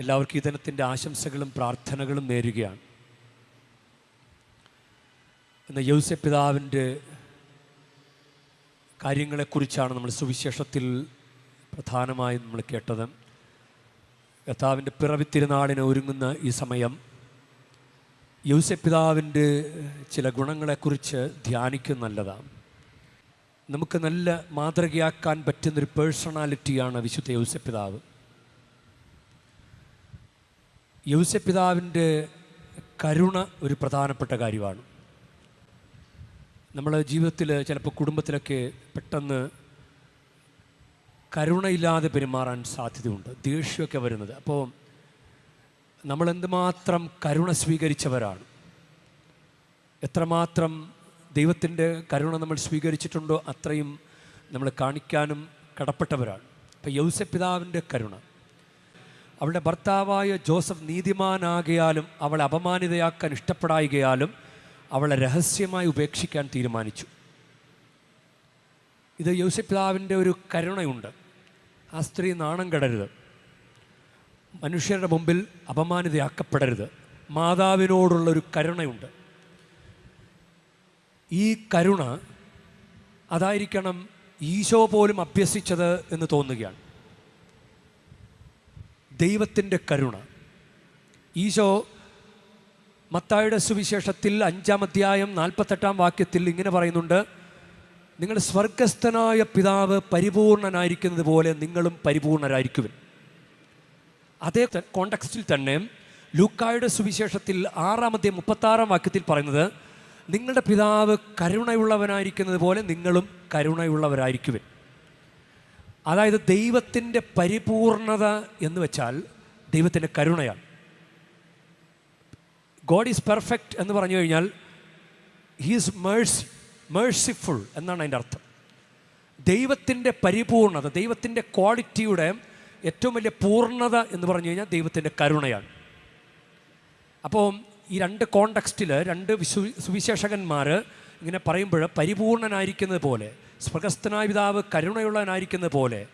എല്ലാവർക്കും ഈ ദിനത്തിന്റെ ആശംസകളും പ്രാർത്ഥനകളും നേരുകയാണ്. എന്ന യൗസ പിതാവിന്റെ കാര്യങ്ങളെക്കുറിച്ചാണ് നമ്മൾ സുവിശേഷത്തിൽ പ്രധാനമായും നമ്മൾ കേട്ടത്. കർത്താവിന്റെ പിറവി തിരുനാളിന് ഒരുങ്ങുന്ന ഈ സമയം യൗസപിതാവിന്റെ ചില ഗുണങ്ങളെക്കുറിച്ച് ധ്യാനിക്കും നല്ലതാണ്. നമുക്ക് നല്ല മാതൃകയാക്കാൻ പറ്റുന്നൊരു പേഴ്സണാലിറ്റിയാണ് വിശുദ്ധ യൗസപിതാവ് യൗസപിതാവിന്റെ കരുണ ഒരു പ്രധാനപ്പെട്ട കാര്യമാണ്. നമ്മൾ ജീവിതത്തിൽ ചിലപ്പോൾ കുടുംബത്തിലൊക്കെ പെട്ടെന്ന് കരുണയില്ലാതെ പെരുമാറാൻ സാധ്യതയുണ്ട്. ദേഷ്യമൊക്കെ വരുന്നത്. അപ്പോൾ നമ്മൾ എന്തുമാത്രം കരുണ സ്വീകരിച്ചവരാണ്? എത്രമാത്രം ദൈവത്തിന്റെ കരുണ നമ്മൾ സ്വീകരിച്ചിട്ടുണ്ടോ അത്രയും നമ്മൾ കാണിക്കാനും കടപ്പെട്ടവരാണ്. അപ്പോൾ യൗസപിതാവിന്റെ കരുണ. അവളുടെ ഭർത്താവായ ജോസഫ് നീതിമാനാകിയാലും അവളെ അപമാനിതയാക്കാൻ ഇഷ്ടപ്പെടായികയാലും അവളെ രഹസ്യമായി ഉപേക്ഷിക്കാൻ തീരുമാനിച്ചു. ഇത് യോസിപ്ലാവിന്റെ ഒരു കരുണയുണ്ട്. ആ സ്ത്രീ നാണം കെടരുത്. മനുഷ്യരുടെ മുമ്പിൽ അപമാനിതയാക്കപ്പെടരുത്. മാതാവിനോടുള്ളൊരു കരുണയുണ്ട്. ഈ കരുണ അതായിരിക്കണം ഈശോ പോലും അഭ്യസിച്ചത് എന്ന് തോന്നുകയാണ്. ദൈവത്തിന്റെ കരുണ. ഈശോ മത്തായുടെ സുവിശേഷത്തിൽ അഞ്ചാം അധ്യായം നാൽപ്പത്തെട്ടാം വാക്യത്തിൽ ഇങ്ങനെ പറയുന്നുണ്ട് നിങ്ങൾ സ്വർഗസ്ഥനായ പിതാവ് പരിപൂർണനായിരിക്കുന്നത് പോലെ നിങ്ങളും പരിപൂർണരായിരിക്കും അതേ കോണ്ടക്സ്റ്റിൽ തന്നെ ലൂക്കായുടെ സുവിശേഷത്തിൽ ആറാമത്തെ മുപ്പത്താറാം വാക്യത്തിൽ പറയുന്നത് നിങ്ങളുടെ പിതാവ് കരുണയുള്ളവനായിരിക്കുന്നത് പോലെ നിങ്ങളും കരുണയുള്ളവരായിരിക്കുവിൻ. അതായത് ദൈവത്തിന്റെ പരിപൂർണത എന്ന് വെച്ചാൽ ദൈവത്തിന്റെ കരുണയാണ്. ഗോഡ് ഈസ് പെർഫെക്റ്റ് എന്ന് പറഞ്ഞു കഴിഞ്ഞാൽ ഹീസ് മേഴ്സി മേഴ്സിഫുൾ എന്നാണ് അതിന്റെ അർത്ഥം. ദൈവത്തിന്റെ പരിപൂർണത ദൈവത്തിന്റെ ക്വാളിറ്റിയുടെ ഏറ്റവും വലിയ പൂർണത എന്ന് പറഞ്ഞു കഴിഞ്ഞാൽ ദൈവത്തിന്റെ കരുണയാണ്. അപ്പോൾ ഈ രണ്ട് കോണ്ടക്സ്റ്റിൽ രണ്ട് വിശു സുവിശേഷകന്മാർ ഇങ്ങനെ പറയുമ്പോൾ പരിപൂർണനായിരിക്കുന്നത് പോലെ സ്വർഗസ്ഥനായ പിതാവ് കരുണയുള്ളവനായിരിക്കുന്ന പോലെ.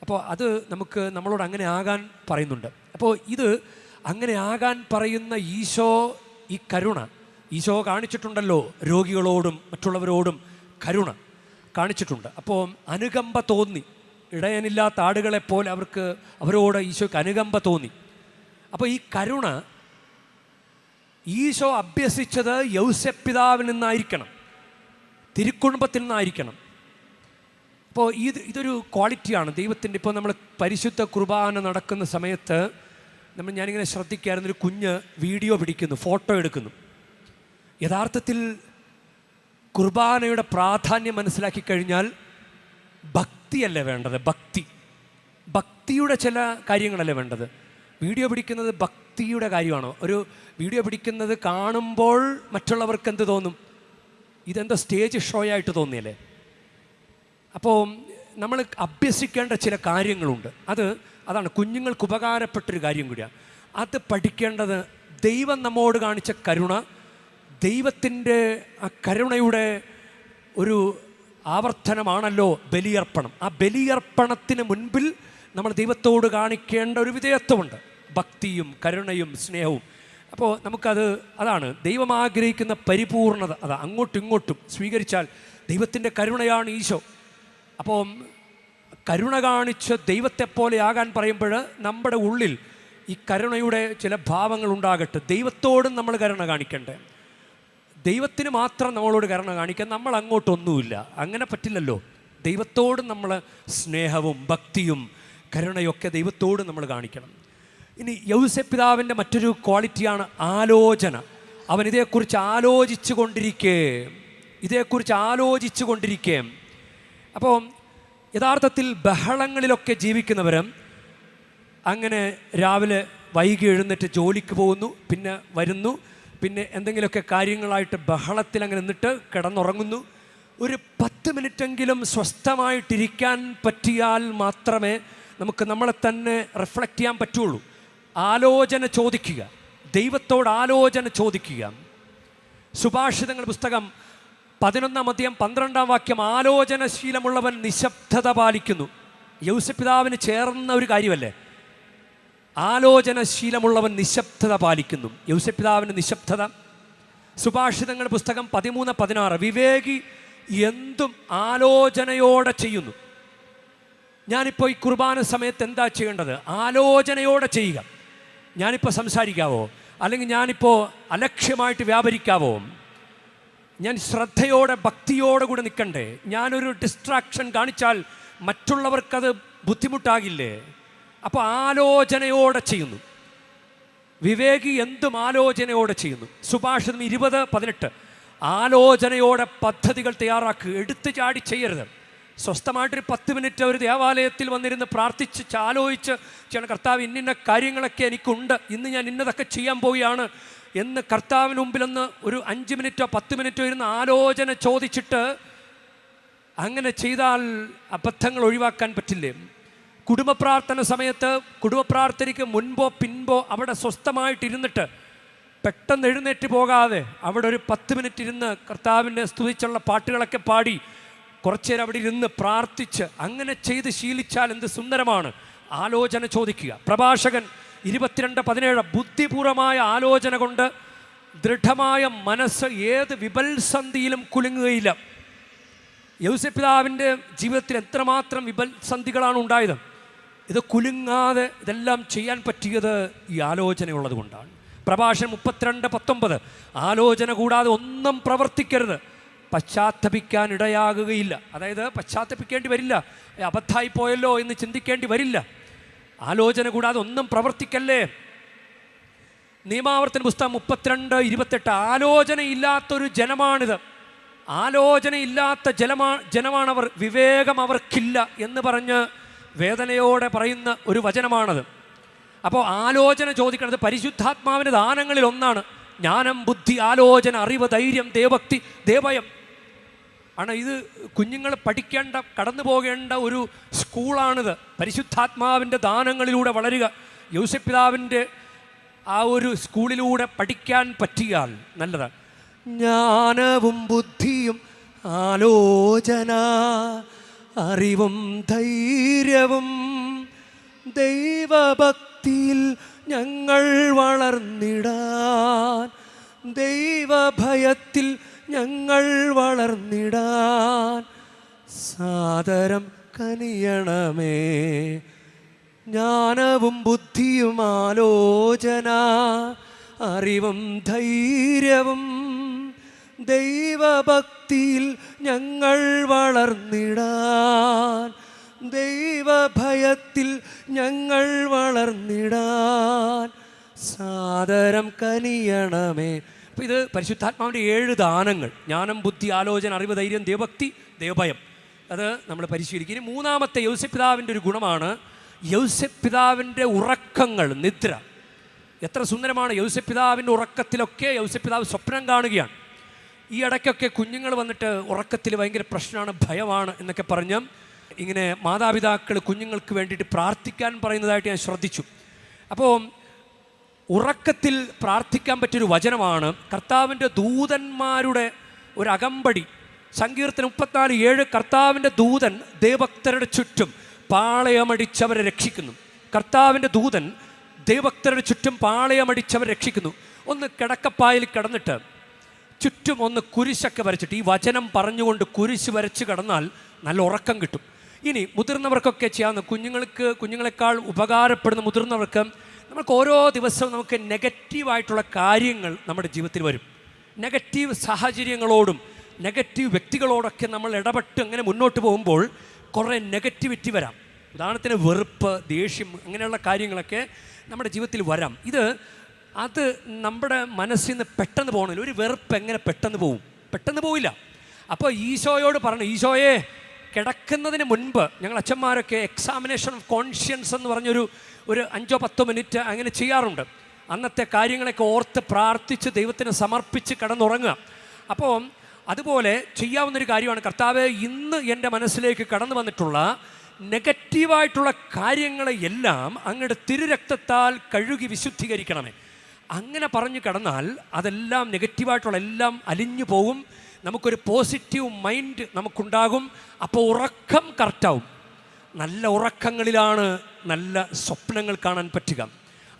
അപ്പോൾ അത് നമുക്ക് നമ്മളോട് അങ്ങനെ ആകാൻ പറയുന്നുണ്ട്. അപ്പോൾ ഇത് അങ്ങനെ ആകാൻ പറയുന്ന ഈശോ ഈ കരുണ ഈശോ കാണിച്ചിട്ടുണ്ടല്ലോ രോഗികളോടും മറ്റുള്ളവരോടും കരുണ കാണിച്ചിട്ടുണ്ട്. അപ്പോൾ അനുകമ്പ തോന്നി ഇടയനില്ലാത്ത ആടുകളെപ്പോലെ അവർക്ക് അവരോട് ഈശോയ്ക്ക് അനുകമ്പ തോന്നി. അപ്പോൾ ഈ കരുണ ഈശോ അഭ്യസിച്ചത് യൗസ്യപിതാവിൽ നിന്നായിരിക്കണം തിരുക്കുടുംബത്തിൽ നിന്നായിരിക്കണം. അപ്പോൾ ഇത് ഇതൊരു ക്വാളിറ്റിയാണ്. ദൈവത്തിന്റെ ഇപ്പോൾ നമ്മൾ പരിശുദ്ധ കുർബാന നടക്കുന്ന സമയത്ത് നമ്മൾ ഞാനിങ്ങനെ ശ്രദ്ധിക്കായിരുന്നു ഒരു കുഞ്ഞ് വീഡിയോ പിടിക്കുന്നു ഫോട്ടോ എടുക്കുന്നു. യഥാർത്ഥത്തിൽ കുർബാനയുടെ പ്രാധാന്യം മനസ്സിലാക്കി കഴിഞ്ഞാൽ ഭക്തിയല്ലേ വേണ്ടത്? ഭക്തി. ഭക്തിയുടെ ചില കാര്യങ്ങളല്ലേ വേണ്ടത്? വീഡിയോ പിടിക്കുന്നത് ഭക്തിയുടെ കാര്യമാണോ? ഒരു വീഡിയോ പിടിക്കുന്നത് കാണുമ്പോൾ മറ്റുള്ളവർക്ക് എന്ത് തോന്നും? ഇതെന്താ സ്റ്റേജ് ഷോ ആയിട്ട് തോന്നിയല്ലേ? അപ്പോൾ നമ്മൾ അഭ്യസിക്കേണ്ട ചില കാര്യങ്ങളുണ്ട്. അത് അതാണ് കുഞ്ഞുങ്ങൾക്ക് ഉപകാരപ്പെട്ടൊരു കാര്യം കൂടിയാണ് അത് പഠിക്കേണ്ടത് ദൈവം നമ്മോട് കാണിച്ച കരുണ ദൈവത്തിന്റെ ആ കരുണയുടെ ഒരു ആവർത്തനമാണല്ലോ ബലിയർപ്പണം. ആ ബലിയർപ്പണത്തിന് മുൻപിൽ നമ്മൾ ദൈവത്തോട് കാണിക്കേണ്ട ഒരു വിധേയത്വമുണ്ട്. ഭക്തിയും കരുണയും സ്നേഹവും. അപ്പോൾ നമുക്കത് അതാണ് ദൈവം ആഗ്രഹിക്കുന്ന പരിപൂർണത. അതാ അങ്ങോട്ടും ഇങ്ങോട്ടും സ്വീകരിച്ചാൽ ദൈവത്തിന്റെ കരുണയാണ് ഈശോ. അപ്പോൾ കരുണ കാണിച്ച് ദൈവത്തെപ്പോലെ ആകാൻ പറയുമ്പോൾ നമ്മുടെ ഉള്ളിൽ ഈ കരുണയുടെ ചില ഭാവങ്ങൾ ഉണ്ടാകട്ടെ. ദൈവത്തോടും നമ്മൾ കരുണ കാണിക്കണ്ടേ. ദൈവത്തിന് മാത്രം നമ്മളോട് കരുണ കാണിക്കാൻ നമ്മൾ അങ്ങോട്ടൊന്നുമില്ല. അങ്ങനെ പറ്റില്ലല്ലോ. ദൈവത്തോടും നമ്മൾ സ്നേഹവും ഭക്തിയും കരുണയൊക്കെ ദൈവത്തോടും നമ്മൾ കാണിക്കണം. ഇനി യൗസപിതാവിന്റെ മറ്റൊരു ക്വാളിറ്റിയാണ് ആലോചന. അവൻ ഇതേക്കുറിച്ച് ആലോചിച്ചു കൊണ്ടിരിക്കേ ഇതേക്കുറിച്ച് ആലോചിച്ചു കൊണ്ടിരിക്കേ അപ്പോൾ യഥാർത്ഥത്തിൽ ബഹളങ്ങളിലൊക്കെ ജീവിക്കുന്നവരും അങ്ങനെ രാവിലെ വൈകി എഴുന്നേറ്റ് ജോലിക്ക് പോകുന്നു പിന്നെ വരുന്നു പിന്നെ എന്തെങ്കിലുമൊക്കെ കാര്യങ്ങളായിട്ട് ബഹളത്തിൽ അങ്ങനെ നിന്നിട്ട് കിടന്നുറങ്ങുന്നു. ഒരു പത്ത് മിനിറ്റെങ്കിലും സ്വസ്ഥമായിട്ടിരിക്കാൻ പറ്റിയാൽ മാത്രമേ നമുക്ക് നമ്മളെ തന്നെ റിഫ്ലക്റ്റ് ചെയ്യാൻ പറ്റുള്ളൂ. ആലോചന ചോദിക്കുക. ദൈവത്തോട് ആലോചന ചോദിക്കുക. സുഭാഷിതങ്ങൾ പുസ്തകം പതിനൊന്നാം അധ്യയം പന്ത്രണ്ടാം വാക്യം ആലോചനശീലമുള്ളവൻ നിശബ്ദത പാലിക്കുന്നു. യൗസപിതാവിന് ചേർന്ന ഒരു കാര്യമല്ലേ? ആലോചനശീലമുള്ളവൻ നിശബ്ദത പാലിക്കുന്നു. യൗസപിതാവിന്റെ നിശബ്ദത. സുഭാഷിതങ്ങളുടെ പുസ്തകം പതിമൂന്ന് പതിനാറ്. വിവേകി എന്തും ആലോചനയോടെ ചെയ്യുന്നു. ഞാനിപ്പോൾ ഈ കുർബാന സമയത്ത് എന്താ ചെയ്യേണ്ടത്? ആലോചനയോടെ ചെയ്യുക. ഞാനിപ്പോൾ സംസാരിക്കാവോ? അല്ലെങ്കിൽ ഞാനിപ്പോൾ അലക്ഷ്യമായിട്ട് വ്യാപരിക്കാവോ? ഞാൻ ശ്രദ്ധയോടെ ഭക്തിയോടെ കൂടെ നിൽക്കണ്ടേ? ഞാനൊരു ഡിസ്ട്രാക്ഷൻ കാണിച്ചാൽ മറ്റുള്ളവർക്കത് ബുദ്ധിമുട്ടാകില്ലേ? അപ്പോൾ ആലോചനയോടെ ചെയ്യുന്നു. വിവേകി എന്തും ആലോചനയോടെ ചെയ്യുന്നു. സുഭാഷിതം ഇരുപത് പതിനെട്ട്. ആലോചനയോടെ പദ്ധതികൾ തയ്യാറാക്കുക എടുത്തു ചാടി ചെയ്യരുത്. സ്വസ്ഥമായിട്ടൊരു പത്ത് മിനിറ്റ് ഒരു ദേവാലയത്തിൽ വന്നിരുന്ന് പ്രാർത്ഥിച്ച് ആലോചിച്ച് ചെയ്യണം കർത്താവ് ഇന്നിന്ന കാര്യങ്ങളൊക്കെ എനിക്കുണ്ട്. ഇന്ന് ഞാൻ ഇന്നതൊക്കെ ചെയ്യാൻ പോവുകയാണ്. എന്ന് കർത്താവിന് മുമ്പിലൊന്ന് ഒരു അഞ്ച് മിനിറ്റോ പത്ത് മിനിറ്റോ ഇരുന്ന് ആലോചന ചോദിച്ചിട്ട് അങ്ങനെ ചെയ്താൽ അബദ്ധങ്ങൾ ഒഴിവാക്കാൻ പറ്റില്ലേ? കുടുംബ പ്രാർത്ഥന സമയത്ത് കുടുംബ പ്രാർത്ഥനയ്ക്ക് മുൻപോ പിൻപോ അവിടെ സ്വസ്ഥമായിട്ടിരുന്നിട്ട് പെട്ടെന്ന് എഴുന്നേറ്റ് പോകാതെ അവിടെ ഒരു പത്ത് മിനിറ്റ് ഇരുന്ന് കർത്താവിന്റെ സ്തുതിച്ചുള്ള പാട്ടുകളൊക്കെ പാടി കുറച്ചേരം അവിടെ ഇരുന്ന് പ്രാർത്ഥിച്ച് അങ്ങനെ ചെയ്ത് ശീലിച്ചാൽ എന്ത് സുന്ദരമാണ്. ആലോചന ചോദിക്കുക. പ്രഭാഷകൻ ഇരുപത്തിരണ്ട് പതിനേഴ് ബുദ്ധിപൂർവമായ ആലോചന കൊണ്ട് ദൃഢമായ മനസ്സ് ഏത് വിപൽസന്ധിയിലും കുലുങ്ങുകയില്ല. യൗസപിതാവിന്റെ ജീവിതത്തിൽ എത്രമാത്രം വിപൽസന്ധികളാണ് ഉണ്ടായത്? ഇത് കുലുങ്ങാതെ ഇതെല്ലാം ചെയ്യാൻ പറ്റിയത് ഈ ആലോചനയുള്ളത് കൊണ്ടാണ്. പ്രഭാഷണം മുപ്പത്തിരണ്ട് പത്തൊമ്പത്. ആലോചന കൂടാതെ ഒന്നും പ്രവർത്തിക്കരുത്. പശ്ചാത്തപിക്കാൻ ഇടയാകുകയില്ല. അതായത് പശ്ചാത്തപിക്കേണ്ടി വരില്ല. ഏ, അബദ്ധമായി പോയല്ലോ എന്ന് ചിന്തിക്കേണ്ടി വരില്ല. ആലോചന കൂടാതെ ഒന്നും പ്രവർത്തിക്കല്ലേ? നിയമാവർത്തന പുസ്തകം മുപ്പത്തിരണ്ട് ഇരുപത്തെട്ട്. ആലോചനയില്ലാത്തൊരു ജനമാണിത്. ആലോചനയില്ലാത്ത ജലമാ ജനമാണവർ വിവേകം അവർക്കില്ല എന്ന് പറഞ്ഞ് വേദനയോടെ പറയുന്ന ഒരു വചനമാണത്. അപ്പോൾ ആലോചന ചോദിക്കുന്നത് പരിശുദ്ധാത്മാവിന്റെ ദാനങ്ങളിൽ ഒന്നാണ്. ജ്ഞാനം ബുദ്ധി ആലോചന അറിവ് ധൈര്യം ദേവഭക്തി ദേവയം. ആണ് ഇത് കുഞ്ഞുങ്ങൾ പഠിക്കേണ്ട കടന്നു പോകേണ്ട ഒരു സ്കൂളാണിത്. പരിശുദ്ധാത്മാവിന്റെ ദാനങ്ങളിലൂടെ വളരുക. യൂസപിതാവിന്റെ ആ ഒരു സ്കൂളിലൂടെ പഠിക്കാൻ പറ്റിയാൽ നല്ലതാണ് ജ്ഞാനവും ബുദ്ധിയും ആലോചന അറിവും ധൈര്യവും ദൈവഭക്തിയിൽ ഞങ്ങൾ വളർന്നിടാൻ ദൈവഭയത്തിൽ ഞങ്ങൾ വളർന്നിടാൻ സാദരം കനിയണമേ. ജ്ഞാനവും ബുദ്ധിയും ആലോചന അറിവും ധൈര്യവും ദൈവഭക്തിയിൽ ഞങ്ങൾ വളർന്നിടാൻ ദൈവഭയത്തിൽ ഞങ്ങൾ വളർന്നിടാൻ സാദരം കനിയണമേ. അപ്പം ഇത് പരിശുദ്ധാത്മാവിന്റെ ഏഴ് ദാനങ്ങൾ. ജ്ഞാനം ബുദ്ധി ആലോചന അറിവ് ധൈര്യം ദേവഭക്തി ദേവഭയം. അത് നമ്മൾ പരിശീലിക്കും. ഇനി മൂന്നാമത്തെ യൗസപിതാവിന്റെ ഒരു ഗുണമാണ് യൗസപിതാവിന്റെ ഉറക്കങ്ങൾ നിദ്ര. എത്ര സുന്ദരമാണ് യൗസപിതാവിന്റെ ഉറക്കത്തിലൊക്കെ യൗസപിതാവ് സ്വപ്നം കാണുകയാണ്. ഈ ഇടയ്ക്കൊക്കെ കുഞ്ഞുങ്ങൾ വന്നിട്ട് ഉറക്കത്തിൽ ഭയങ്കര പ്രശ്നമാണ് ഭയമാണ് എന്നൊക്കെ പറഞ്ഞ് ഇങ്ങനെ മാതാപിതാക്കൾ കുഞ്ഞുങ്ങൾക്ക് വേണ്ടിയിട്ട് പ്രാർത്ഥിക്കാൻ പറയുന്നതായിട്ട് ഞാൻ ശ്രദ്ധിച്ചു. അപ്പോൾ ഉറക്കത്തിൽ പ്രാർത്ഥിക്കാൻ പറ്റിയൊരു വചനമാണ് കർത്താവിന്റെ ദൂതന്മാരുടെ ഒരു അകമ്പടി സങ്കീർത്തനം മുപ്പത്തിനാല് ഏഴ് കർത്താവിന്റെ ദൂതൻ ദേവഭക്തരുടെ ചുറ്റും പാളയമടിച്ചവരെ രക്ഷിക്കുന്നു. കർത്താവിന്റെ ദൂതൻ ദേവഭക്തരുടെ ചുറ്റും പാളയമടിച്ചവരെ രക്ഷിക്കുന്നു. ഒന്ന് കിടക്കപ്പായിൽ കിടന്നിട്ട് ചുറ്റും ഒന്ന് കുരിശൊക്കെ വരച്ചിട്ട് ഈ വചനം പറഞ്ഞുകൊണ്ട് കുരിശ് വരച്ച് കിടന്നാൽ നല്ല ഉറക്കം കിട്ടും. ഇനി മുതിർന്നവർക്കൊക്കെ ചെയ്യാവുന്ന കുഞ്ഞുങ്ങൾക്ക് കുഞ്ഞുങ്ങളെക്കാൾ ഉപകാരപ്പെടുന്ന മുതിർന്നവർക്ക് നമുക്ക് ഓരോ ദിവസവും നമുക്ക് നെഗറ്റീവായിട്ടുള്ള കാര്യങ്ങൾ നമ്മുടെ ജീവിതത്തിൽ വരും. നെഗറ്റീവ് സാഹചര്യങ്ങളോടും നെഗറ്റീവ് വ്യക്തികളോടൊക്കെ നമ്മൾ ഇടപെട്ട് അങ്ങനെ മുന്നോട്ട് പോകുമ്പോൾ കുറേ നെഗറ്റിവിറ്റി വരാം. ഉദാഹരണത്തിന് വെറുപ്പ് ദേഷ്യം അങ്ങനെയുള്ള കാര്യങ്ങളൊക്കെ നമ്മുടെ ജീവിതത്തിൽ വരാം. ഇത് അത് നമ്മുടെ മനസ്സിൽ നിന്ന് പെട്ടെന്ന് പോകണില്ല ഒരു വെറുപ്പ് എങ്ങനെ പെട്ടെന്ന് പോവും? പെട്ടെന്ന് പോവില്ല. അപ്പോൾ ഈശോയോട് പറഞ്ഞു ഈശോയെ കിടക്കുന്നതിന് മുൻപ് ഞങ്ങൾ അച്ഛന്മാരൊക്കെ എക്സാമിനേഷൻ ഓഫ് കോൺഷ്യൻസ് എന്ന് പറഞ്ഞൊരു ഒരു അഞ്ചോ പത്തോ മിനിറ്റ് അങ്ങനെ ചെയ്യാറുണ്ട്. അന്നത്തെ കാര്യങ്ങളൊക്കെ ഓർത്ത് പ്രാർത്ഥിച്ച് ദൈവത്തിന് സമർപ്പിച്ച് കിടന്നുറങ്ങുക. അപ്പോൾ അതുപോലെ ചെയ്യാവുന്നൊരു കാര്യമാണ്. കർത്താവ് ഇന്ന് എന്റെ മനസ്സിലേക്ക് കടന്നു വന്നിട്ടുള്ള നെഗറ്റീവായിട്ടുള്ള കാര്യങ്ങളെയെല്ലാം അങ്ങയുടെ തിരുരക്തത്താൽ കഴുകി വിശുദ്ധീകരിക്കണമേ. അങ്ങനെ പറഞ്ഞു കിടന്നാൽ അതെല്ലാം നെഗറ്റീവായിട്ടുള്ള എല്ലാം അലിഞ്ഞു പോകും. നമുക്കൊരു പോസിറ്റീവ് മൈൻഡ് നമുക്കുണ്ടാകും. അപ്പോൾ ഉറക്കം കറക്റ്റാവും നല്ല ഉറക്കങ്ങളിലാണ് നല്ല സ്വപ്നങ്ങൾ കാണാൻ പറ്റുക.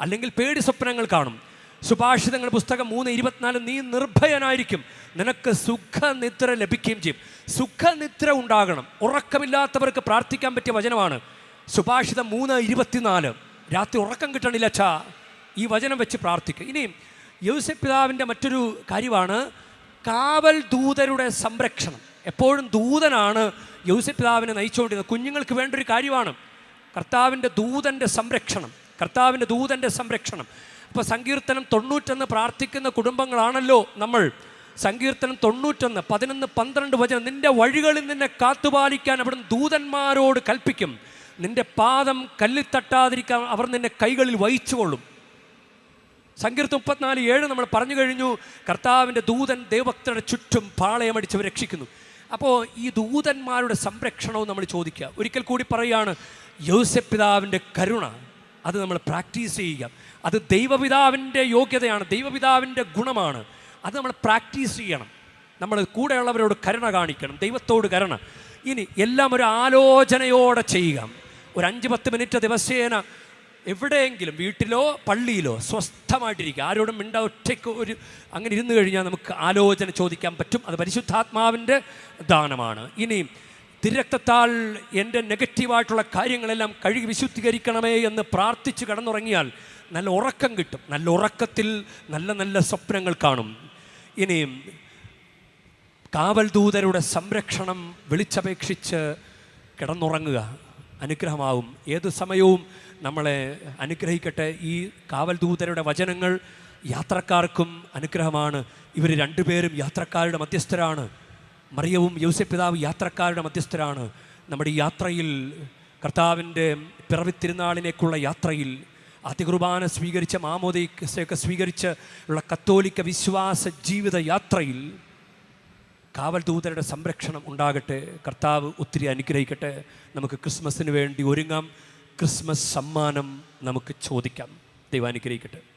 അല്ലെങ്കിൽ പേടി സ്വപ്നങ്ങൾ കാണും. സുഭാഷിതങ്ങൾ പുസ്തകം മൂന്ന് ഇരുപത്തിനാല് നീ നിർഭയനായിരിക്കും. നിനക്ക് സുഖനിദ്ര ലഭിക്കുകയും ചെയ്യും. സുഖനിദ്ര ഉണ്ടാകണം. ഉറക്കമില്ലാത്തവർക്ക് പ്രാർത്ഥിക്കാൻ പറ്റിയ വചനമാണ് സുഭാഷിതം മൂന്ന് ഇരുപത്തിനാല്. രാത്രി ഉറക്കം കിട്ടണില്ല അച്ഛാ. ഈ വചനം വെച്ച് പ്രാർത്ഥിക്കുക ഇനിയും യോസഫ് പിതാവിന്റെ മറ്റൊരു കാര്യമാണ് കാവൽ ദൂതരുടെ സംരക്ഷണം. എപ്പോഴും ദൂതനാണ് യോസഫ് പിതാവിനെ നയിച്ചുകൊണ്ടിരുന്നത്. കുഞ്ഞുങ്ങൾക്ക് വേണ്ട ഒരു കാര്യമാണ്. കർത്താവിന്റെ ദൂതന്റെ സംരക്ഷണം. കർത്താവിന്റെ ദൂതന്റെ സംരക്ഷണം. അപ്പോൾ സങ്കീർത്തനം തൊണ്ണൂറ്റൊന്ന് പ്രാർത്ഥിക്കുന്ന കുടുംബങ്ങളാണല്ലോ നമ്മൾ. സങ്കീർത്തനം തൊണ്ണൂറ്റൊന്ന് പതിനൊന്ന് പന്ത്രണ്ട് വചനം. നിന്റെ വഴികളിൽ നിന്നെ കാത്തുപാലിക്കാൻ അവിടുന്ന് ദൂതന്മാരോട് കൽപ്പിക്കും. നിന്റെ പാദം കല്ലിത്തട്ടാതിരിക്കാൻ അവർ നിന്നെ കൈകളിൽ വഹിച്ചുകൊള്ളും. സങ്കീർത്തം മുപ്പത്തിനാല് ഏഴ് നമ്മൾ പറഞ്ഞു കഴിഞ്ഞു. കർത്താവിന്റെ ദൂതൻ ദൈവഭക്തരുടെ ചുറ്റും പാളയമടിച്ചവർ രക്ഷിക്കുന്നു. അപ്പോൾ ഈ ദൂതന്മാരുടെ സംരക്ഷണവും നമ്മൾ ചോദിക്കുക. ഒരിക്കൽ കൂടി പറയുകയാണ് യോസപിതാവിന്റെ കരുണ അത് നമ്മൾ പ്രാക്ടീസ് ചെയ്യുക. അത് ദൈവപിതാവിന്റെ യോഗ്യതയാണ് ദൈവപിതാവിന്റെ ഗുണമാണ്. അത് നമ്മൾ പ്രാക്ടീസ് ചെയ്യണം. നമ്മൾ കൂടെയുള്ളവരോട് കരുണ കാണിക്കണം ദൈവത്തോട് കരുണ. ഇനി എല്ലാം ഒരു ആലോചനയോടെ ചെയ്യുക. ഒരു അഞ്ച് പത്ത് മിനിറ്റ് ദിവസേന എവിടെയെങ്കിലും വീട്ടിലോ പള്ളിയിലോ സ്വസ്ഥമായിട്ടിരിക്കുക. ആരോടും മിണ്ട ഒറ്റയ്ക്ക് ഒരു അങ്ങനെ ഇരുന്ന് കഴിഞ്ഞാൽ നമുക്ക് ആലോചന ചോദിക്കാൻ പറ്റും. അത് പരിശുദ്ധാത്മാവിന്റെ ദാനമാണ്. ഇനി തിരക്തത്താൽ എന്റെ നെഗറ്റീവായിട്ടുള്ള കാര്യങ്ങളെല്ലാം കഴുകി വിശുദ്ധീകരിക്കണമേ എന്ന് പ്രാർത്ഥിച്ച് കടന്നുറങ്ങിയാൽ നല്ല ഉറക്കം കിട്ടും. നല്ല ഉറക്കത്തിൽ നല്ല നല്ല സ്വപ്നങ്ങൾ കാണും. ഇനിയും കാവൽ ദൂതരുടെ സംരക്ഷണം വിളിച്ചപേക്ഷിച്ച് കിടന്നുറങ്ങുക. അനുഗ്രഹമാവും. ഏത് സമയവും നമ്മളെ അനുഗ്രഹിക്കട്ടെ. ഈ കാവൽ ദൂതരുടെ വചനങ്ങൾ യാത്രക്കാർക്കും അനുഗ്രഹമാണ്. ഇവർ രണ്ടുപേരും യാത്രക്കാരുടെ മധ്യസ്ഥരാണ്. മറിയവും യോസഫ് പിതാവ് യാത്രക്കാരുടെ മധ്യസ്ഥരാണ്. നമ്മുടെ ഈ യാത്രയിൽ കർത്താവിന്റെ പിറവിത്തിരുന്നാളിനേക്കുള്ള യാത്രയിൽ അതികുർബാന സ്വീകരിച്ച മാമോദയൊക്കെ സ്വീകരിച്ച് ഉള്ള കത്തോലിക്ക വിശ്വാസ ജീവിത യാത്രയിൽ കാവൽ ദൂതരുടെ സംരക്ഷണം ഉണ്ടാകട്ടെ കർത്താവ് ഒത്തിരി അനുഗ്രഹിക്കട്ടെ. നമുക്ക് ക്രിസ്മസിന് വേണ്ടി ഒരുങ്ങാം. ക്രിസ്മസ് സമ്മാനം നമുക്ക് ചോദിക്കാം. ദൈവം അനുഗ്രഹിക്കട്ടെ.